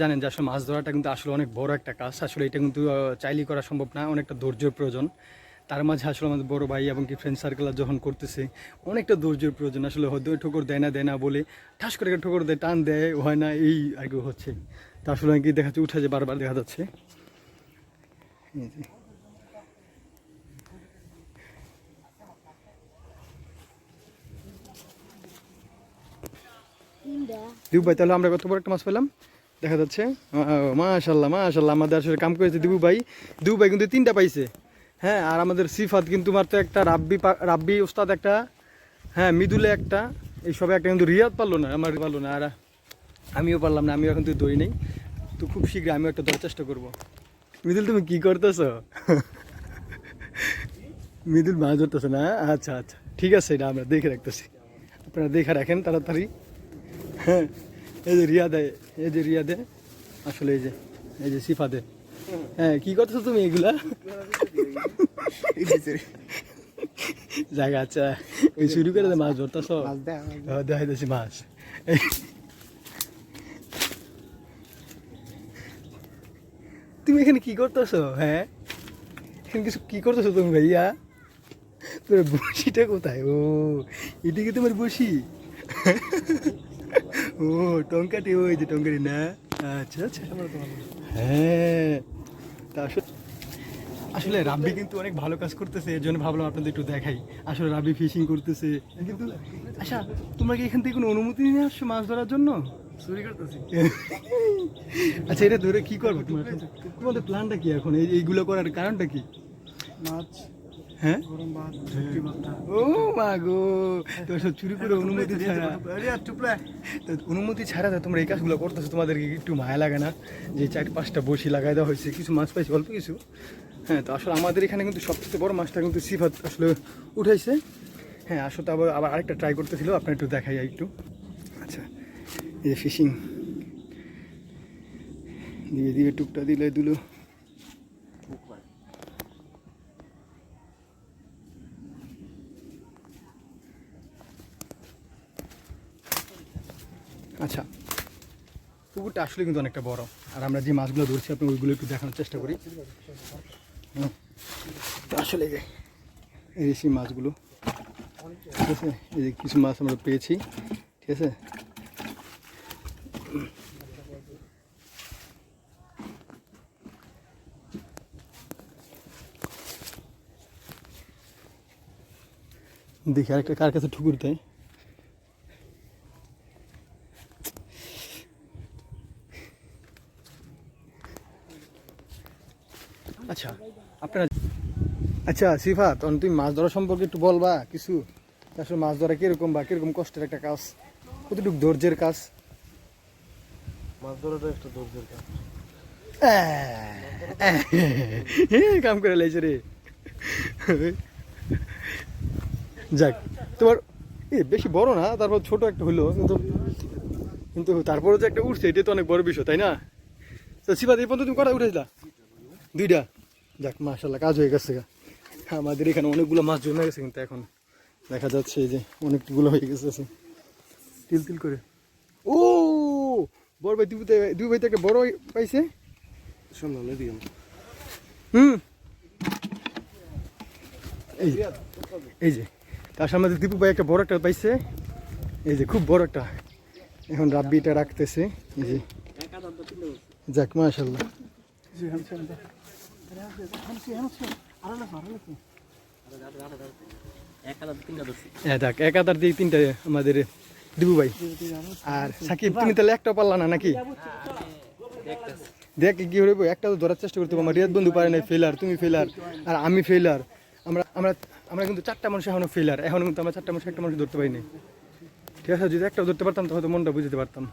জানেন যে আসলে মাছ ধরাটা কিন্তু আসলে অনেক বড় একটা কাজ। আসলে এটা কিন্তু চাইলেই করা সম্ভব না অনেকটা ধৈর্যের প্রয়োজন। তার মাঝে আসলে আমাদের বড় ভাই এবং কি ফ্রেন্ড সার্কেল যখন করতেছে অনেকটা ধৈর্যের প্রয়োজন। আসলে হয়তো ঠোকর দেয় না দেয় না বলে ঠাস করে ঠোকর দেয় টান দেয় হয় না এই আর কি হচ্ছে। তা আসলে কি দেখা যাচ্ছে উঠে যে বারবার দেখা যাচ্ছে। এই ভাই তাহলে আমরা কত বড় একটা মাছ পেলাম? দেখা যাচ্ছে? মাশাল্লাহ মাশাল্লাহ, আমাদের আসলে কাম করেছে দিবু ভাই। দিবু ভাই কিন্তু তিনটা পাইছে। হ্যাঁ আর আমাদের সিফাত কিন্তু মাত্র একটা রাব্বি রাব্বি ওস্তাদ একটা হ্যাঁ মিদুলে একটা। এইসবে একটা কিন্তু রিয়াদ পারল না, আমার পারল না। আর আমিও পারলাম না, আমিও এখন তুই দই নেই। তো খুব শীঘ্র আমিও একটা ধরার চেষ্টা করব। মিদুল, তুমি কি করতেছো? মিদুল মাছ ধরতেছে না? আচ্ছা আচ্ছা। ঠিক আছে, এটা আমরা দেখে রাখতেছি। আপনারা দেখে রাখেন তাড়াতাড়ি। হ্যাঁ। এই যে রিয়াদে এই যে রিয়াদে আসলে এই যে এই যে সিফাদে। হ্যাঁ কি করতেছো তুমি এগুলা? জায়গা আচ্ছা ওই শুরু করে দে মাছ ধরতেছো। দেখা যাচ্ছে মাছ। তুমি এখানে কি করতেছো হ্যাঁ? এখানে কিছু কি করতেছো তুমি ভাইয়া? তোমার বসিটা কোথায়? ও এটা কি তোমার বসি। ও টঙ্কাটি ওই যে টঙ্কাটি না? আচ্ছা আচ্ছা। হ্যাঁ। তা আসলে আসলে রাব্বি কিন্তু অনেক ভালো কাজ করতেছে এর জন্য ভাবলাম আপনাদের একটু দেখাই। আসলে রাব্বি ফিশিং করতেছে। কিন্তু আচ্ছা তোমরা কি এখান থেকে কোনো অনুমতি নিয়ে আসছো মাছ ধরার জন্য? চুরি করতেছি। আচ্ছা এটা ধরে কি করব তোমার? তোমাদের প্ল্যানটা কি এখন? এই এইগুলো করার কারণটা কি? মাছ হ্যাঁ? ভর্তা ও মা গো তো সব চুরি করে অনুমতি ছাড়া। অনুমতি ছাড়া তো তোমরা এই কাজগুলো করতেছো, তোমাদেরকে একটু মায়া লাগে না? যে চার পাঁচটা বসি লাগাই দেওয়া হয়েছে, কিছু মাছ পাইছি, অল্প কিছু? হ্যাঁ তো আসলে আমাদের এখানে কিন্তু সবথেকে বড় মাছটা কিন্তু সিফাত আসলে উঠাইছে হ্যাঁ আসলে তো আবার আবার আরেকটা ট্রাই করতেছিল, আপনার একটু দেখাই একটু। আচ্ছা এই যে ফিশিং দিবে দিবে টুকটা দিলে দুলো। আচ্ছা। পুকুরটা আসলে কিন্তু অনেকটা বড়। আর আমরা যে মাছগুলো ধরছি আপনি ওইগুলো একটু দেখানোর চেষ্টা করি। আসলে যে, এই সেই মাছগুলো, ঠিক আছে? এই যে কিছু মাছ আমরা পেয়েছি, ঠিক আছে? দেখি আরেকটা কার কাছে ঠুকুর দেয়? আচ্ছা আপনারা আচ্ছা সিফা তখন তুমি মাছ ধরা সম্পর্কে একটু বলবা কিছু আসলে মাছ ধরা কীরকম বা কীরকম কষ্টের একটা কাজ কতটুকু ধৈর্যের কাজ মাছ ধরাটা একটা ধৈর্যের কাজ হ্যাঁ, কাম করে লাইছে রে যাক তোমার এ বেশি বড় না তারপর ছোট একটা হইল কিন্তু কিন্তু তারপরে যে একটা উঠছে এটা তো অনেক বড় বিষয় তাই না তো সিফাত এই পর্যন্ত তুমি কটা উঠেছিলা দুইটা যাক মাশাল্লাহ কাজ হয়ে গেছে গা। আমাদের এখানে অনেকগুলো মাছ জমে গেছে কিন্তু এখন। দেখা যাচ্ছে এই যে অনেকগুলো হয়ে গেছে তিল তিল করে। ও! বড় ভাই দুই দুই ভাই থেকে বড় পাইছে? হুম। এই যে, এই যে তার সামনে দীপু ভাই একটা বড় একটা পাইছে। এই যে খুব বড় একটা। এখন রাব্বিটা রাখতেছে। এই যে। যাক মাশাল্লাহ হ্যাঁ দেখ আমাদের দিবু ভাই। আর সাকিব, তুমি তাহলে একটা পারলা না নাকি? দেখ কি হইব একটা তো ধরার চেষ্টা করতে আমার রিয়াদ বন্ধু পারে না ফেলার তুমি ফেলার আর আমি ফেলার আমরা আমরা আমরা কিন্তু চারটা মানুষ এখনও ফেলার এখনও কিন্তু আমরা চারটা মানুষ, একটা মানুষ ধরতে পারিনি ঠিক আছে, যদি একটা ধরতে পারতাম, তাহলে মনটা বুঝতে পারতাম।